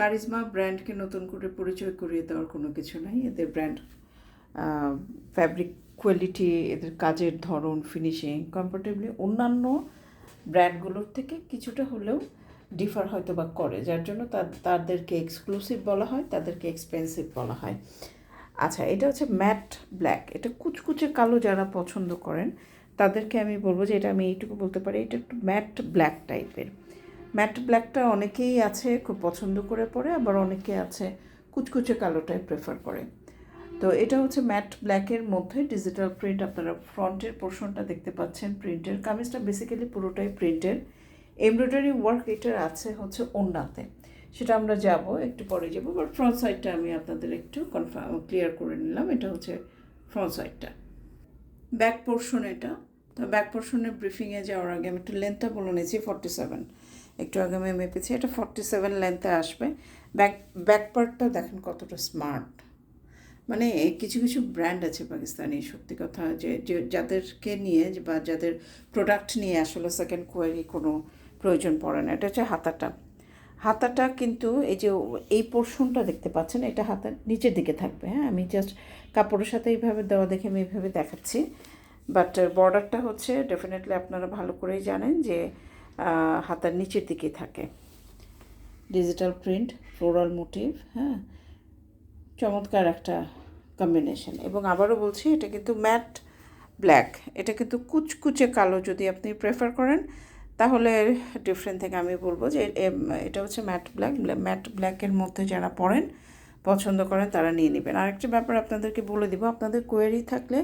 Charisma ব্র্যান্ডকে নতুন করে পরিচয় করিয়ে দেওয়ার কোনো কিছু নাই। এদের ব্র্যান্ড ফ্যাব্রিক কোয়ালিটি এদের কাজের ধরন ফিনিশিং কমফোর্টেবলি অন্যান্য ব্র্যান্ডগুলোর থেকে কিছুটা হলেও ডিফার হয়তো বা করে, যার জন্য তাদেরকে এক্সক্লুসিভ বলা হয়, তাদেরকে এক্সপেন্সিভ বলা হয়। আচ্ছা এটা হচ্ছে ম্যাট ব্ল্যাক এটা কুচকুচে কালো যারা পছন্দ করেন, তাদেরকে আমি বলব যে এটা আমি এইটুকু বলতে পারি, এটা একটু ম্যাট ব্ল্যাক টাইপের ম্যাট ব্ল্যাকটা অনেকেই আছে খুব পছন্দ করে পরে, আবার অনেকে আছে কুচকুচে কালোটাই প্রেফার করে। তো এটা হচ্ছে ম্যাট ব্ল্যাকের মধ্যে ডিজিটাল প্রিন্ট আপনারা ফ্রন্টের পোর্শনটা দেখতে পাচ্ছেন প্রিন্টের কামিজটা বেসিক্যালি পুরোটাই প্রিন্টের এমব্রয়ডারি ওয়ার্ক এটার আছে হচ্ছে ওন্নাতে সেটা আমরা যাব, একটু পরে যাব বাট ফ্রন্ট সাইডটা আমি আপনাদের একটু কনফার্ম ক্লিয়ার করে নিলাম, এটা হচ্ছে ফ্রন্ট সাইডটা ব্যাক পোর্শন এটা। তো ব্যাক পোর্শনের ব্রিফিংয়ে যাওয়ার আগে আমি একটু লেন্থটা বলে নিয়েছি ফর্টি সেভেন একটু আগে আমি মেপেছি, এটা ফর্টি সেভেন লেন্থে আসবে। ব্যাক ব্যাক পার্টটা দেখেন কতটা স্মার্ট মানে কিছু কিছু ব্র্যান্ড আছে পাকিস্তানি, সত্যি কথা, যে যাদেরকে নিয়ে বা যাদের প্রোডাক্ট নিয়ে আসলে সেকেন্ড কোয়ারি কোনো প্রয়োজন পড়ে না। এটা হচ্ছে হাতাটা। হাতাটা কিন্তু এই যে, এই পোর্শনটা দেখতে পাচ্ছেন, এটা হাতার নিচের দিকে থাকবে। হ্যাঁ আমি জাস্ট কাপড়ের সাথে এইভাবে দেওয়া দেখে আমি এইভাবে দেখাচ্ছি। বাট বর্ডারটা হচ্ছে ডেফিনেটলি আপনারা ভালো করেই জানেন যে হাতার নিচের দিকে থাকে। ডিজিটাল প্রিন্ট ফ্লোরাল মোটিভ হ্যাঁ? চমৎকার একটা কম্বিনেশন এবং আবারও বলছি এটা কিন্তু ম্যাট ব্ল্যাক এটা কিন্তু কুচকুচে কালো যদি আপনি প্রেফার করেন তাহলে ডিফারেন্ট থেকে আমি বলব যে এটা হচ্ছে ম্যাট ব্ল্যাক ম্যাট ব্ল্যাকের মধ্যে যারা পড়েন পছন্দ করেন তারা নিয়ে নেবেন। আরেকটা ব্যাপার আপনাদেরকে বলে দিব আপনাদের কোয়েরি থাকলে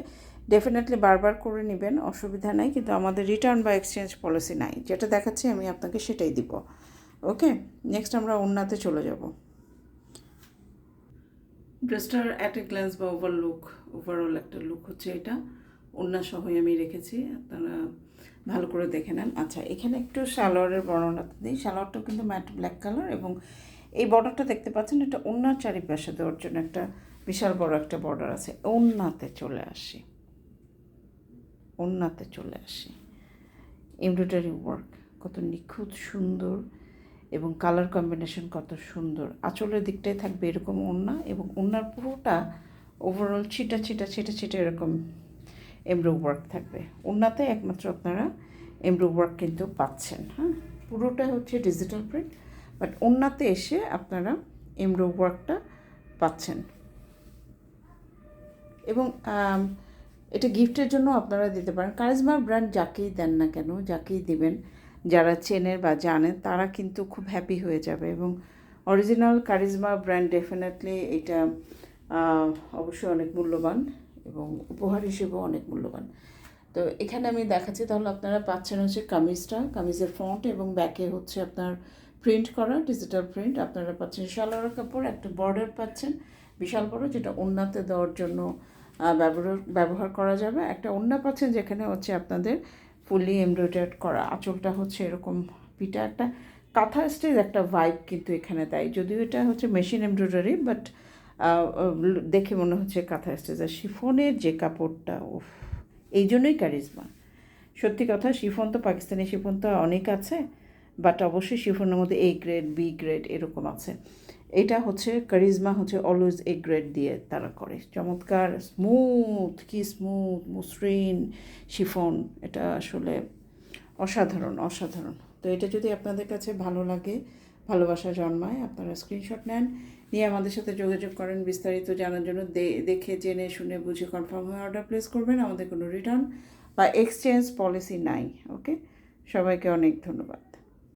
ডেফিনেটলি বারবার করে নেবেন অসুবিধা নাই কিন্তু আমাদের রিটার্ন বা এক্সচেঞ্জ পলিসি নাই। যেটা দেখাচ্ছি আমি আপনাকে সেটাই দিব। ওকে নেক্সট আমরা অন্যতে চলে যাব। ড্রেসটার অ্যাট এ গ্ল্যান্স বা ওভারলুক ওভারঅল একটা লুক হচ্ছে এটা। অন্য সহই আমি রেখেছি আপনারা ভালো করে দেখে নেন। আচ্ছা এখানে একটু সালোয়ারের বর্ণনা দিই। সালোয়ারটাও কিন্তু ম্যাট ব্ল্যাক কালার এবং এই বর্ডারটা দেখতে পাচ্ছেন এটা অন্যার চারিপাশে দেওয়ার জন্য একটা বিশাল বড় একটা বর্ডার আছে। অন্যাতে চলে আসি। অন্যাতে চলে আসি। এমব্রয়ডারি ওয়ার্ক কত নিখুঁত, সুন্দর এবং কালার কম্বিনেশন কত সুন্দর। আঁচলের দিকটাই থাকবে এরকম ওড়না এবং ওড়নার পুরোটা ওভারঅল ছিটা ছিটা ছিটা ছিটা এরকম এমব্রো ওয়ার্ক থাকবে। ওড়নাতে একমাত্র আপনারা এমব্রো ওয়ার্ক কিন্তু পাচ্ছেন হ্যাঁ? পুরোটা হচ্ছে ডিজিটাল প্রিন্ট বাট ওড়নাতে এসে আপনারা এমব্রো ওয়ার্কটা পাচ্ছেন। এবং এটা গিফটের জন্য আপনারা দিতে পারেন। কারিজমার ব্র্যান্ড যাকেই দেন না কেন, যাকেই দিবেন, যারা চেনের বা জানেন, তারা কিন্তু খুব হ্যাপি হয়ে যাবে এবং অরিজিনাল কারিজমা ব্র্যান্ড ডেফিনেটলি এটা অবশ্যই অনেক মূল্যবান এবং উপহার হিসেবেও অনেক মূল্যবান। তো এখানে আমি দেখাচ্ছি, তাহলে আপনারা পাচ্ছেন হচ্ছে কামিজটা, কামিজের ফ্রন্ট এবং ব্যাকে হচ্ছে আপনার প্রিন্ট করা ডিজিটাল প্রিন্ট আপনারা পাচ্ছেন সালোয়ার কাপড়, একটা বর্ডার পাচ্ছেন, বিশাল বড়, যেটা ওন্নাতে দেওয়ার জন্য ব্যবহার ব্যবহার করা যাবে। একটা ওন্না পাচ্ছেন যেখানে হচ্ছে আপনাদের ফুললি এমব্রয়ডার্ড করা। আঁচলটা হচ্ছে এরকম পিটা একটা কাঁথা স্টেজ একটা ভাইব কিন্তু এখানে দেয়। যদিও এটা হচ্ছে মেশিন এমব্রয়ডারি বাট দেখে মনে হচ্ছে কাঁথা স্টেজ আর শিফনের যে কাপড়টা, উফ, এই জন্যই কারিজমা সত্যি কথা, শিফন তো পাকিস্তানি শিফন তো অনেক আছে বাট অবশ্যই শিফনের মধ্যে এ গ্রেড বি গ্রেড এরকম আছে। এটা হচ্ছে কারিজমা হচ্ছে অলওয়েজ এ গ্রেড দিয়ে তারা করে। চমৎকার স্মুথ কি স্মুথ মসৃণ, শিফন, এটা আসলে অসাধারণ অসাধারণ। তো এটা যদি আপনাদের কাছে ভালো লাগে, ভালোবাসা জন্মায়, আপনারা স্ক্রিনশট নেন, নিয়ে আমাদের সাথে যোগাযোগ করেন বিস্তারিত জানার জন্য। দেখে, জেনে, শুনে, বুঝে কনফার্ম হয়ে অর্ডার প্লেস করবেন, আমাদের কোনো রিটার্ন বা এক্সচেঞ্জ পলিসি নাই ওকে সবাইকে অনেক ধন্যবাদ।